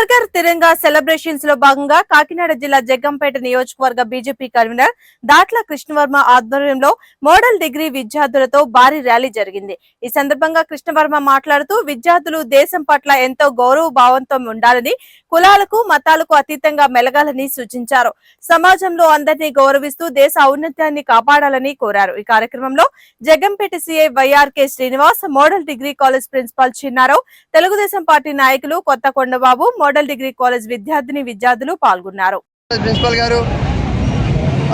హర్ఘర్ తిరంగా సెలబ్రేషన్స్లో భాగంగా కాకినాడ జిల్లా జగ్గంపేట నియోజకవర్గ బీజేపీ కన్వీనర్ దాట్ల కృష్ణవర్మ ఆధ్వర్యంలో మోడల్ డిగ్రీ విద్యార్థులతో భారీ ర్యాలీ జరిగింది. ఈ సందర్భంగా కృష్ణవర్మ మాట్లాడుతూ విద్యార్థులు దేశం పట్ల ఎంతో గౌరవ భావంతో ఉండాలని కులాలకు మతాలకు అతీతంగా మెలగాలని సూచించారు. సమాజంలో అందరినీ గౌరవిస్తూ దేశ ఔన్నత్యాన్ని కాపాడాలని కోరారు. ఈ కార్యక్రమంలో Jaggampeta CI YRK Srinivas model degree college principal Chinnarao Telugu Desam party నాయకులు Kotha Kondababu model degree college విద్యార్థిని విద్యార్థులు పాల్గొన్నారు. ప్రిన్సిపల్ గారు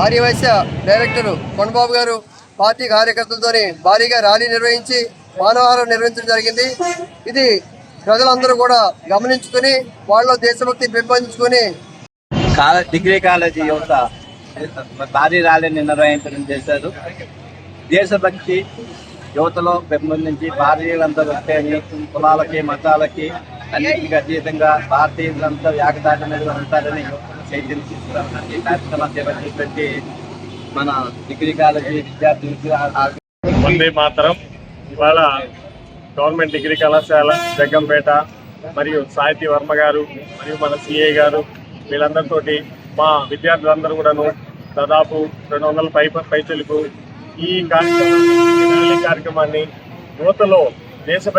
ఆర్యవైశ్య డైరెక్టర్ కొండబాబు గారు పార్టీ కార్యకర్తలతో భారీగా ర్యాలీ నిర్వహించి మానవహారం నిర్వహించడం జరిగింది. ఇది ప్రజలందరూ కూడా గమనించుకుని వాళ్ళలో దేశభక్తి పెంపొందించుకుని డిగ్రీ కాలేజీ యువత భారీ ర్యాలీని నిర్వహించడం చేశారు. దేశభక్తి యువతలో పెంపొందించి భారతీయులందరూ వస్తే కులాలకి మతాలకి అన్నింటికి అతీతంగా భారతీయులంతా ఏకతాటి మీద ఉంటారని చైతన్యం తీసుకురావడానికి కార్యక్రమం చేపట్టినటువంటి మన డిగ్రీ కాలేజీ విద్యార్థులకి ఆ- వందే మాత్రం ఇవాళ గవర్నమెంట్ డిగ్రీ కళాశాల జగ్గంపేట మరియు సాహితీ వర్మ గారు మరియు మన సిఏ గారు వీళ్ళందరితోటి మా విద్యార్థులందరూ కూడాను దాదాపు రెండు వందల పై పైచలకు ఈ కార్యక్రమాన్ని కార్యక్రమాన్ని యువతలో దేశభక్తి